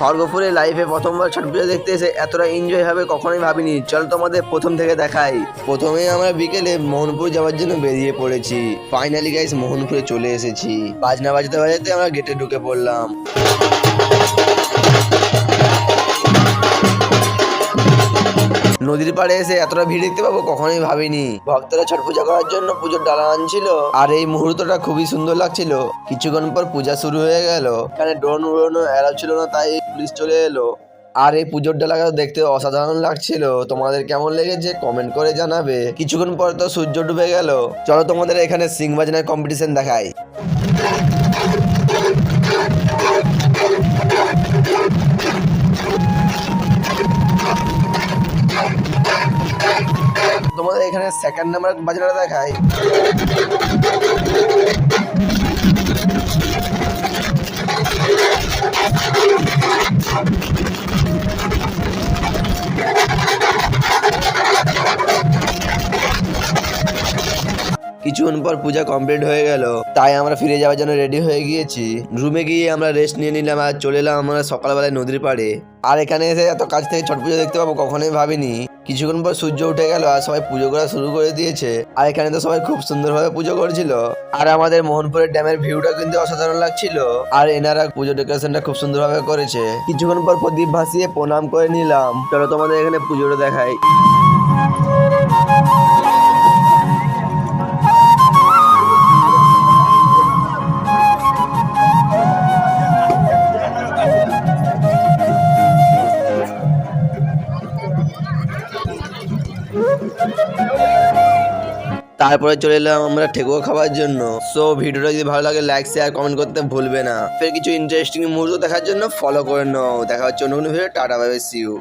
খড়গপুরে লাইফে প্রথমবার ছট পুজো দেখতে এসে এতটা এনজয় হবে কখনোই ভাবিনি। চল তোমাদের প্রথম থেকে দেখাই। প্রথমে আমরা বিকেলে মোহনপুর যাওয়ার জন্য বেরিয়ে পড়েছি। ফাইনালি গাইস মোহনপুরে চলে এসেছি। বাজনা বাজতে বাজাতে আমরা গেটে ঢুকে পড়লাম। নদীর পাড়ে এসে এতটা ভিড় দেখতে পাবো কখনোই ভাবিনি। ভক্তরা ছট পূজা করার জন্য পুজোর ডালা আনছিল, আর এই মুহূর্তটা খুবই সুন্দর লাগছিল। কিছুক্ষণ পর পূজা শুরু হয়ে গেল। এখানে ড্রোন উড়ানো এলাও ছিল না, তাই পুলিশ চলে এলো। আর এই পুজোর ডালাটা দেখতে অসাধারণ লাগছিল। তোমাদের কেমন লেগেছে কমেন্ট করে জানাবে। কিছুক্ষণ পর তো সূর্য ডুবে গেল। চলো তোমাদের এখানে সিং বাজনার কম্পিটিশন দেখাই। তোমাদের এখানে সেকেন্ড নাম্বার বাজনাটা দেখাই। ピッ! কিছুক্ষণ পর পূজা কমপ্লিট হয়ে গেল। তাই আমরা ফিরে যাওয়ার জন্য রেডি হয়ে গিয়েছি। রুমে গিয়ে আমরা রেস্ট নিয়ে নিলাম আর চলে এলাম আমরা সকালবেলায় নদীর পাড়ে। আর এখানে এসে এত কাছ থেকে ছট পুজো দেখতে পাবো কখনোই ভাবিনি। কিছুক্ষণ পর সূর্য উঠে গেল আর সবাই পুজো করা শুরু করে দিয়েছে। আর এখানে তো সবাই খুব সুন্দরভাবে পুজো করছিল। আর আমাদের মোহনপুরের ড্যামের ভিউটা কিন্তু অসাধারণ লাগছিল। আর এনারা পুজো ডেকোরেশনটা খুব সুন্দরভাবে করেছে। কিছুক্ষণ পর প্রদীপ ভাসিয়ে প্রণাম করে নিলাম। চলো তোমাদের এখানে পুজোটা দেখাই। তারপরে চলে এলাম আমরা ঠেকুয়া খাওয়ার জন্য। সো ভিডিওটা যদি ভালো লাগে লাইক শেয়ার কমেন্ট করতে ভুলবে না। ফের কিছু ইন্টারেস্টিং মুহূর্ত দেখার জন্য ফলো করে নাও। দেখা হচ্ছে অন্য কোনো ভিডিও টাটা বাই সিউ